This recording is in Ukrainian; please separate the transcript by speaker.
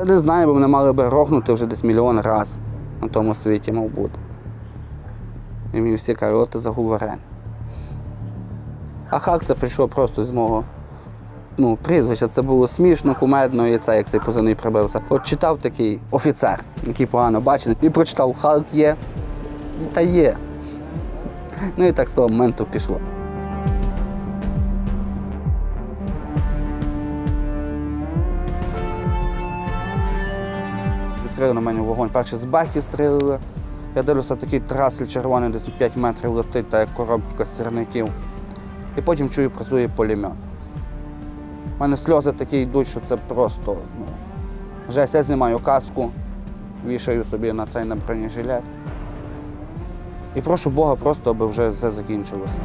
Speaker 1: Я не знаю, бо мене мали би грохнути вже десь мільйон разів на тому світі, мав бути. І мені всі кажуть, от ти заговорений. А хак це прийшов просто з мого ну, прізвища. Це було смішно, кумедно, і це як цей позивний прибився. От читав такий офіцер, який погано бачив, і прочитав Халк є. І та є. Ну і так з того моменту пішло. Відкрили на мене вогонь. Перше з бахи стрілили. Я дивлюся, такий трасель червоний, десь 5 метрів летить, так як коробка сірників. І потім чую, працює пулемет. У мене сльози такі йдуть, що це просто ну, жесть. Я знімаю каску, вішаю собі на цей на бронежилет. І прошу Бога просто, аби вже все закінчилося.